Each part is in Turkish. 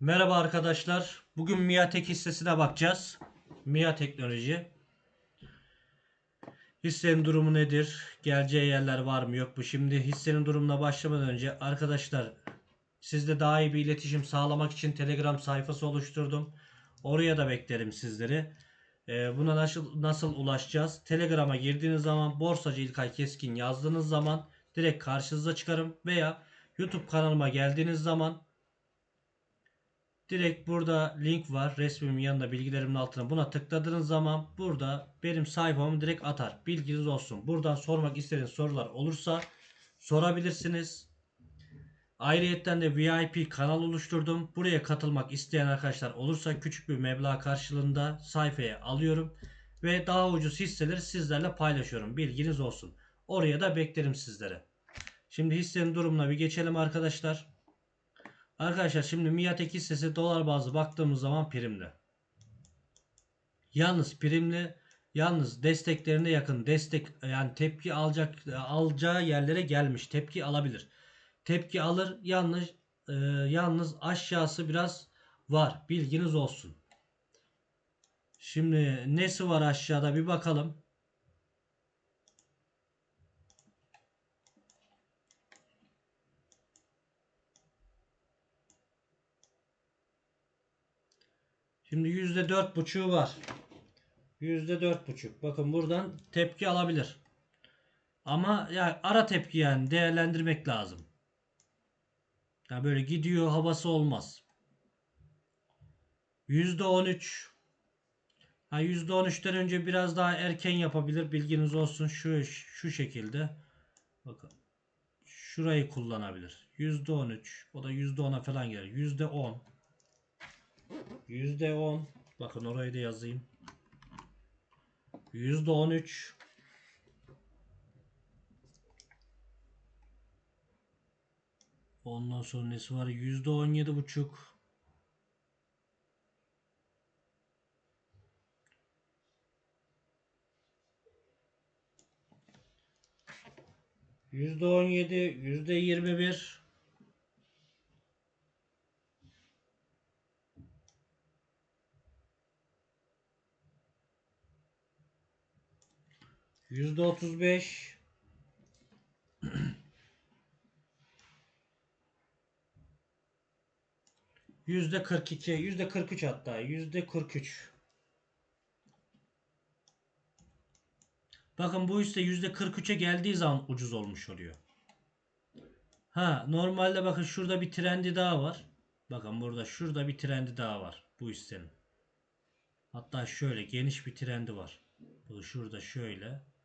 Merhaba arkadaşlar. Bugün Miatek hissesine bakacağız. Mia Teknoloji. Hissenin durumu nedir? Geleceği yerler var mı yok mu? Şimdi hissenin durumuna başlamadan önce arkadaşlar sizle daha iyi bir iletişim sağlamak için Telegram sayfası oluşturdum. Oraya da beklerim sizleri. Ee, buna nasıl nasıl ulaşacağız? Telegram'a girdiğiniz zaman Borsacı İlkay Keskin yazdığınız zaman direkt karşınıza çıkarım veya YouTube kanalıma geldiğiniz zaman Direkt burada link var. Resmimin yanında bilgilerimin altına buna tıkladığınız zaman burada benim sayfamı direkt atar. Bilginiz olsun. Buradan sormak istediğiniz sorular olursa sorabilirsiniz. Ayrıyetten de VIP kanal oluşturdum. Buraya katılmak isteyen arkadaşlar olursa küçük bir meblağ karşılığında sayfaya alıyorum. Ve daha ucuz hisseleri sizlerle paylaşıyorum. Bilginiz olsun. Oraya da beklerim sizlere. Şimdi hissenin durumuna bir geçelim arkadaşlar. Arkadaşlar şimdi Miatek hissesi dolar bazlı baktığımız zaman primli. Yalnız primli yalnız desteklerine yakın destek yani tepki alacak alacağı yerlere gelmiş. Tepki alabilir. Tepki alır yalnız e, yalnız aşağısı biraz var. Bilginiz olsun. Şimdi nesi var aşağıda bir bakalım. Şimdi yüzde dört buçuğu var. Yüzde dört buçuk. Bakın buradan tepki alabilir. Ama ya ara tepki yani değerlendirmek lazım. Ya böyle gidiyor havası olmaz. Yüzde on üç. Ha yüzde on üçten önce biraz daha erken yapabilir. Bilginiz olsun şu şu şekilde. Bakın. Şurayı kullanabilir. Yüzde on üç. O da yüzde ona falan gelir. Yüzde on. Yüzde on. Bakın orayı da yazayım. Yüzde on üç. Ondan sonra nesi var? Yüzde on yedi buçuk. Yüzde on yedi, yüzde yirmi bir. Yüzde otuz beş. Yüzde kırk iki, yüzde kırk üç hatta, yüzde kırk üç. Bakın bu hisse yüzde kırk üçe geldiği zaman ucuz olmuş oluyor. Ha normalde bakın şurada bir trendi daha var. Bakın burada şurada bir trendi daha var bu hissenin. Hatta şöyle geniş bir trendi var. Bu şurada şöyle.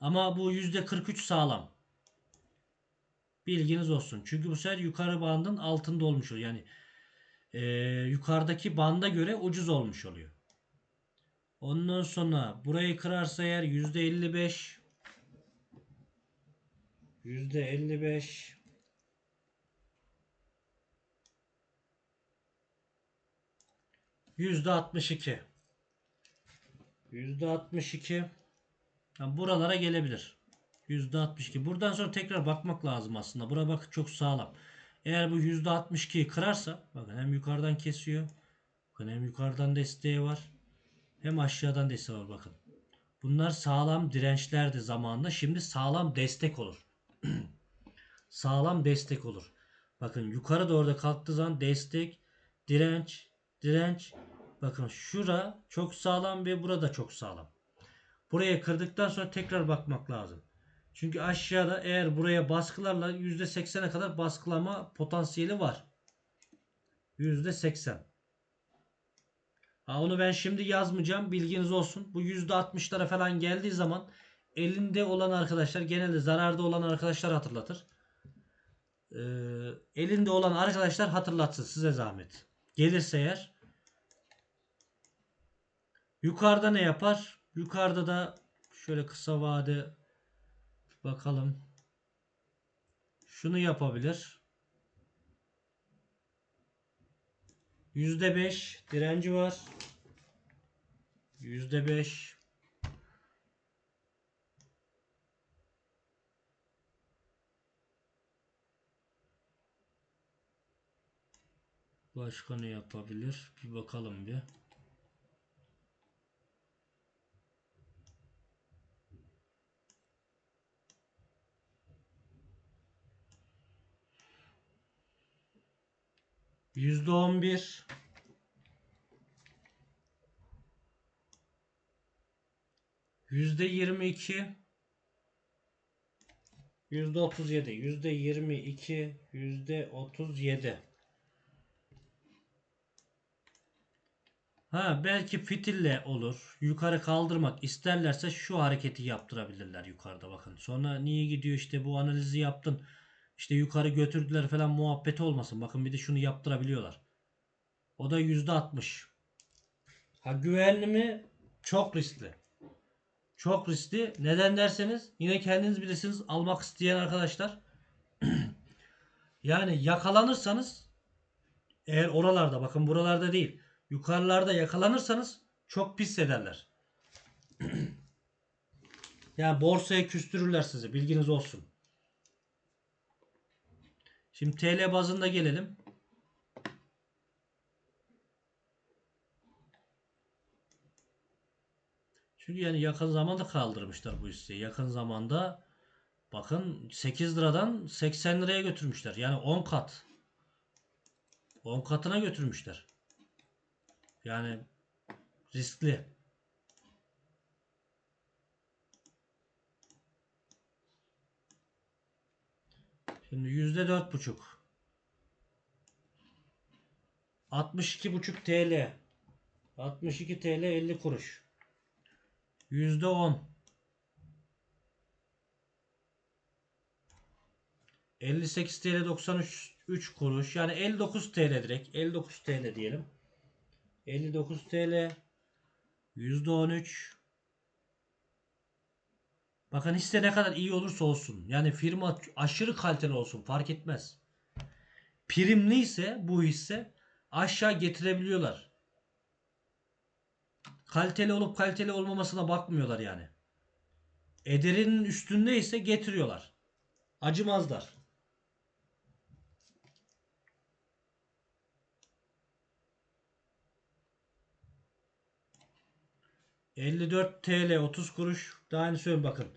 Ama bu %43 sağlam. Bilginiz olsun. Çünkü bu sefer yukarı bandın altında olmuş oluyor. Yani e, yukarıdaki banda göre ucuz olmuş oluyor. Ondan sonra burayı kırarsa eğer %55 %55 %62 %62 yani buralara gelebilir. %62. Buradan sonra tekrar bakmak lazım aslında. Bura bak çok sağlam. Eğer bu %62'yi kırarsa bakın hem yukarıdan kesiyor. Bakın hem yukarıdan desteği var. Hem aşağıdan desteği var bakın. Bunlar sağlam dirençlerdi zamanında. Şimdi sağlam destek olur. sağlam destek olur. Bakın yukarı doğru da kalktığı zaman destek, direnç, direnç. Bakın şura çok sağlam ve burada çok sağlam. Buraya kırdıktan sonra tekrar bakmak lazım. Çünkü aşağıda eğer buraya baskılarla %80'e kadar baskılama potansiyeli var. %80. Ha, onu ben şimdi yazmayacağım. Bilginiz olsun. Bu %60'lara falan geldiği zaman elinde olan arkadaşlar genelde zararda olan arkadaşlar hatırlatır. Ee, elinde olan arkadaşlar hatırlatsın size zahmet. Gelirse eğer yukarıda ne yapar? Yukarıda da şöyle kısa vade bakalım. Şunu yapabilir. %5 direnci var. %5 Başka ne yapabilir? Bir bakalım bir. Yüzde on bir. Yüzde yirmi iki. Yüzde otuz yedi. Yüzde yirmi iki. Yüzde otuz yedi. Ha belki fitille olur. Yukarı kaldırmak isterlerse şu hareketi yaptırabilirler yukarıda bakın. Sonra niye gidiyor işte bu analizi yaptın. İşte yukarı götürdüler falan muhabbeti olmasın. Bakın bir de şunu yaptırabiliyorlar. O da yüzde altmış. Ha güvenli mi? Çok riskli. Çok riskli. Neden derseniz yine kendiniz bilirsiniz almak isteyen arkadaşlar. yani yakalanırsanız eğer oralarda bakın buralarda değil yukarılarda yakalanırsanız çok pis ederler. yani borsaya küstürürler sizi bilginiz olsun. Şimdi TL bazında gelelim. Çünkü yani yakın zamanda kaldırmışlar bu hisseyi. Yakın zamanda bakın 8 liradan 80 liraya götürmüşler. Yani 10 kat. 10 katına götürmüşler. Yani riskli. Şimdi yüzde dört buçuk. 62 buçuk TL. 62 TL 50 kuruş. Yüzde on. 58 TL 93 3 kuruş. Yani 59 TL direkt. 59 TL diyelim. 59 TL. Yüzde 13. Bakın hisse ne kadar iyi olursa olsun. Yani firma aşırı kaliteli olsun. Fark etmez. Primli ise bu hisse aşağı getirebiliyorlar. Kaliteli olup kaliteli olmamasına bakmıyorlar yani. Ederinin üstünde ise getiriyorlar. Acımazlar. ...54 TL 30 kuruş... ...daha aynı söyleyeyim bakın...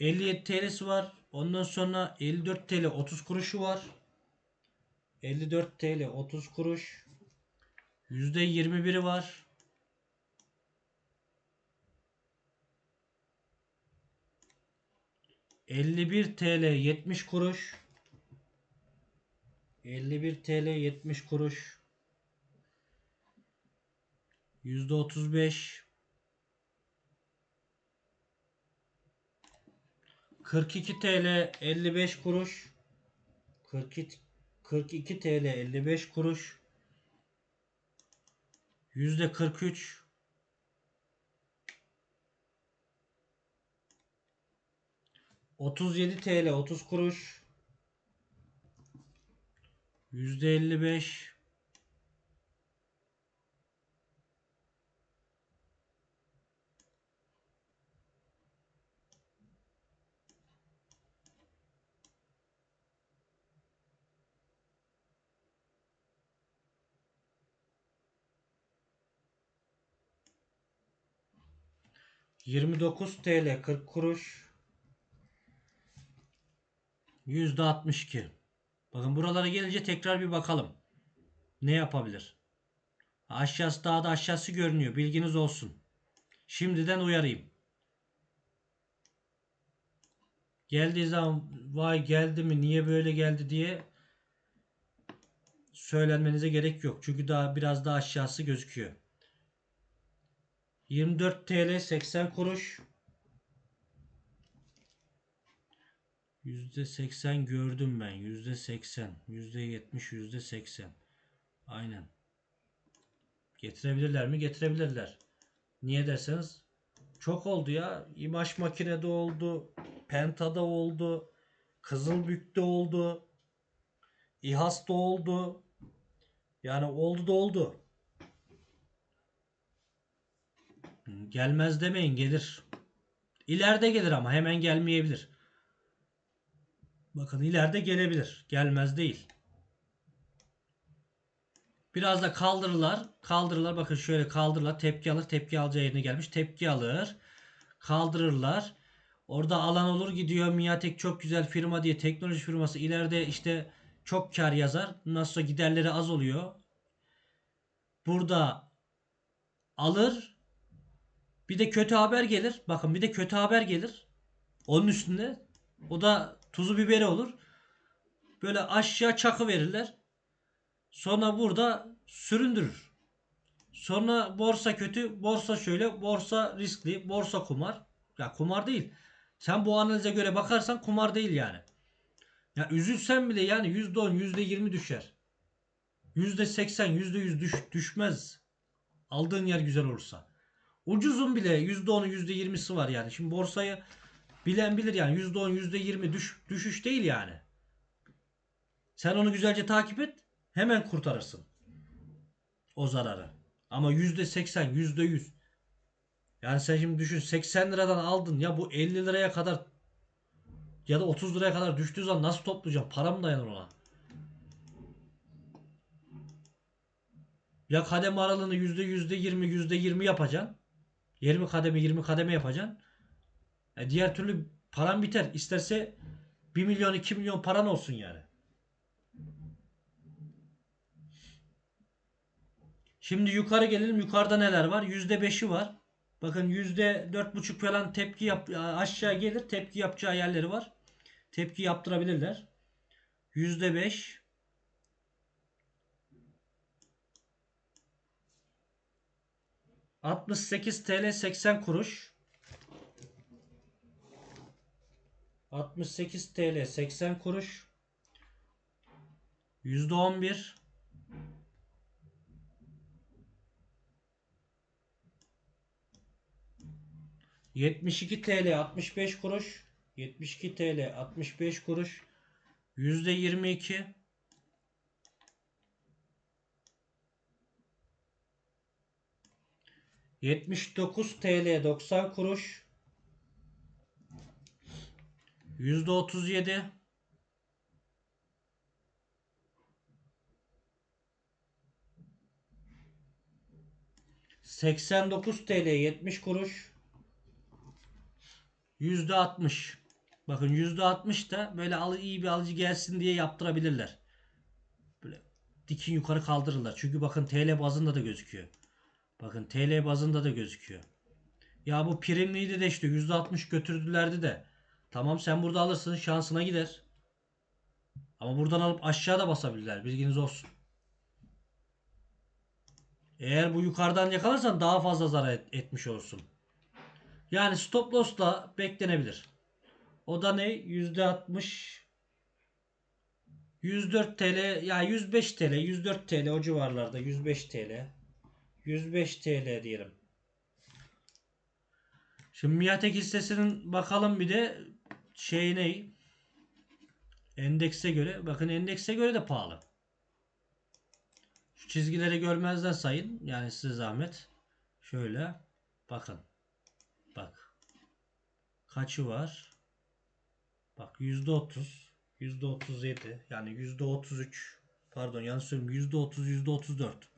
...57 TL'si var... ...ondan sonra 54 TL 30 kuruşu var... ...54 TL 30 kuruş... %21'i var... ...51 TL 70 kuruş... ...51 TL 70 kuruş... %35... 42 TL 55 kuruş. 42 42 TL 55 kuruş. Yüzde 43 37 TL 30 kuruş. Yüzde 55 29 TL 40 kuruş. Yüzde 62 bakın buralara gelince tekrar bir bakalım. Ne yapabilir? Aşağısı daha da aşağısı görünüyor. Bilginiz olsun. Şimdiden uyarayım. Geldiği zaman vay geldi mi? Niye böyle geldi? diye söylenmenize gerek yok. Çünkü daha biraz daha aşağısı gözüküyor 24 TL 80 kuruş. %80 gördüm ben. %80, %70, %80. Aynen. Getirebilirler mi? Getirebilirler. Niye derseniz çok oldu ya. İmaj makinede oldu. Penta'da oldu. Kızılbük'te oldu. İHAS'ta oldu. Yani oldu da oldu. Gelmez demeyin gelir. İleride gelir ama hemen gelmeyebilir. Bakın ileride gelebilir. Gelmez değil. Biraz da kaldırırlar. Kaldırırlar. Bakın şöyle kaldırırlar. Tepki alır. Tepki alacağı yerine gelmiş. Tepki alır. Kaldırırlar. Orada alan olur gidiyor. Miatek çok güzel firma diye teknoloji firması ileride işte çok kar yazar. Nasılsa giderleri az oluyor. Burada alır. Bir de kötü haber gelir. Bakın bir de kötü haber gelir. Onun üstünde. O da tuzu biberi olur. Böyle aşağı çakı verirler. Sonra burada süründürür. Sonra borsa kötü, borsa şöyle, borsa riskli, borsa kumar. Ya kumar değil. Sen bu analize göre bakarsan kumar değil yani. Ya üzülsen bile yani %10, %20 düşer. %80, %100 düş, düşmez. Aldığın yer güzel olursa. Ucuzun bile %10'u %20'si var yani. Şimdi borsayı bilen bilir yani %10, %20 düş, düşüş değil yani. Sen onu güzelce takip et. Hemen kurtarırsın. O zararı. Ama %80, %100. Yani sen şimdi düşün 80 liradan aldın ya bu 50 liraya kadar ya da 30 liraya kadar düştüğü zaman nasıl toplayacağım? Param dayanır ona. Ya kademe aralığını yüzde yüzde yirmi yüzde yirmi yapacaksın. 20 kademe 20 kademe yapacaksın. E diğer türlü paran biter. İsterse 1 milyon 2 milyon paran olsun yani. Şimdi yukarı gelelim. Yukarıda neler var? %5'i var. Bakın %4,5 falan tepki yap aşağı gelir. Tepki yapacağı yerleri var. Tepki yaptırabilirler. %5 68 TL 80 kuruş. 68 TL 80 kuruş. %11 72 TL 65 kuruş 72 TL 65 kuruş yüzde 22 79 TL 90 kuruş yüzde 37 89 TL 70 kuruş Yüzde 60. Bakın yüzde 60 da böyle iyi bir alıcı gelsin diye yaptırabilirler. Böyle dikin yukarı kaldırırlar. Çünkü bakın TL bazında da gözüküyor. Bakın TL bazında da gözüküyor. Ya bu primliydi de işte yüzde 60 götürdülerdi de. Tamam sen burada alırsın şansına gider. Ama buradan alıp aşağıda basabilirler. Bilginiz olsun. Eğer bu yukarıdan yakalarsan daha fazla zarar et- etmiş olursun. Yani stop loss da beklenebilir. O da ne? %60 104 TL ya 105 TL 104 TL o civarlarda 105 TL 105 TL diyelim. Şimdi Miatek hissesinin bakalım bir de şey ne? Endekse göre. Bakın endekse göre de pahalı. Şu çizgileri görmezden sayın. Yani size zahmet. Şöyle. Bakın. Bak. Kaçı var? Bak yüzde otuz. Yüzde otuz yedi. Yani yüzde otuz üç. Pardon yanlış söylüyorum. Yüzde otuz, yüzde otuz dört.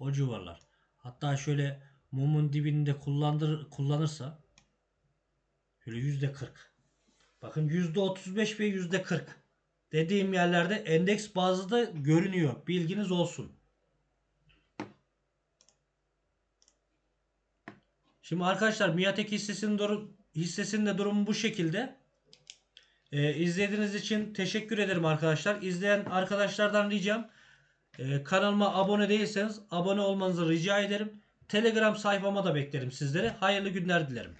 O civarlar. Hatta şöyle mumun dibinde kullandır, kullanırsa şöyle yüzde kırk. Bakın yüzde otuz beş ve yüzde kırk. Dediğim yerlerde endeks bazı da görünüyor. Bilginiz olsun. Şimdi arkadaşlar Miatek hissesinin, durum, hissesinin de durumu bu şekilde. Ee, izlediğiniz için teşekkür ederim arkadaşlar. İzleyen arkadaşlardan ricam e, kanalıma abone değilseniz abone olmanızı rica ederim. Telegram sayfama da beklerim sizleri. Hayırlı günler dilerim.